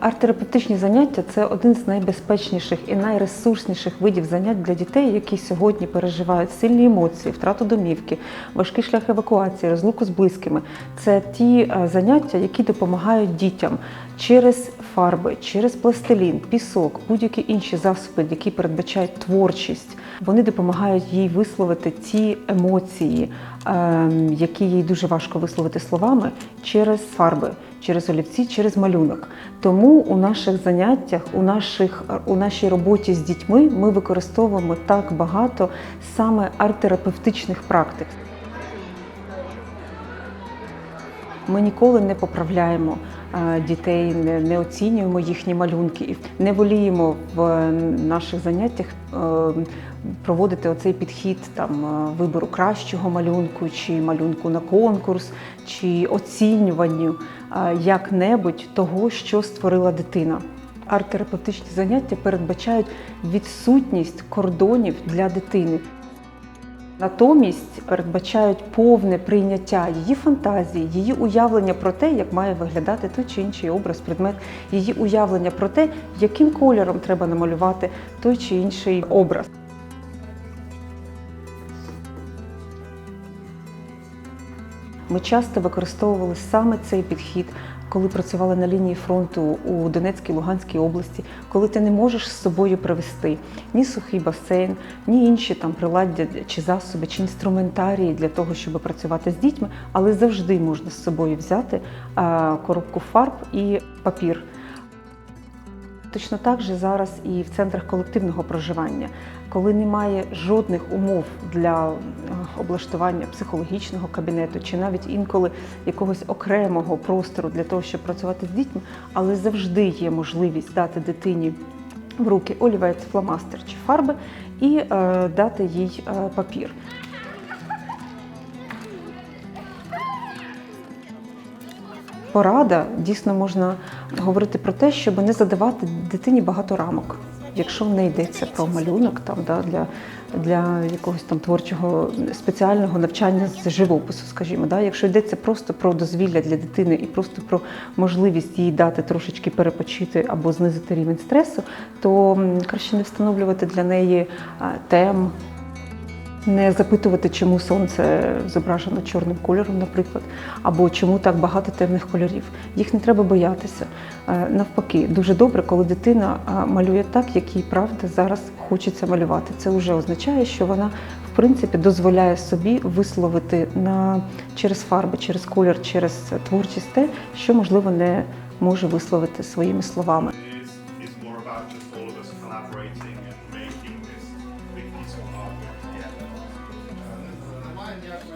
Арт-терапевтичні заняття це один з найбезпечніших і найресурсніших видів занять для дітей, які сьогодні переживають сильні емоції, втрату домівки, важкий шлях евакуації, розлуку з близькими. Це ті е, заняття, які допомагають дітям через фарби, через пластилін, пісок, будь-які інші засоби, які передбачають творчість. Вони допомагають їй висловити ті емоції, ем, які їй дуже важко висловити словами через фарби, через олівці, через малюнок. Тому у наших заняттях, у, наших, у нашій роботі з дітьми ми використовуємо так багато саме арт-терапевтичних практик. Ми ніколи не поправляємо е, дітей, не, оцінюємо їхні малюнки не воліємо в е, наших заняттях е, проводити оцей підхід там вибору кращого малюнку, чи малюнку на конкурс, чи оцінюванню як-небудь того, що створила дитина. Арт-терапевтичні заняття передбачають відсутність кордонів для дитини. Натомість передбачають повне прийняття її фантазії, її уявлення про те, як має виглядати той чи інший образ, предмет, її уявлення про те, яким кольором треба намалювати той чи інший образ. Ми часто використовували саме цей підхід, коли працювала на лінії фронту у Донецькій Луганській області, коли ти не можеш з собою привезти ні сухий басейн, ні інші там приладдя чи засоби, чи інструментарії для того, щоб працювати з дітьми, але завжди можна з собою взяти коробку фарб і папір. Точно так же зараз і в центрах колективного проживання, коли немає жодних умов для е, облаштування психологічного кабінету чи навіть інколи якогось окремого простору для того, щоб працювати з дітьми, але завжди є можливість дати дитині в руки олівець, фломастер чи фарби і е, дати їй е, папір. Порада дійсно можна говорити про те, щоб не задавати дитині багато рамок. Якщо не йдеться про малюнок, там да для, для якогось там творчого спеціального навчання з живопису, скажімо, да, якщо йдеться просто про дозвілля для дитини і просто про можливість їй дати трошечки перепочити або знизити рівень стресу, то краще не встановлювати для неї тем, не запитувати, чому сонце зображено чорним кольором, наприклад, або чому так багато темних кольорів. Їх не треба боятися. Е, Навпаки, дуже добре, коли дитина малює так, як їй правда зараз хочеться малювати. Це вже означає, що вона в принципі дозволяє собі висловити на через фарби, через колір, через творчість те, що можливо не може висловити своїми словами. Немає ніякої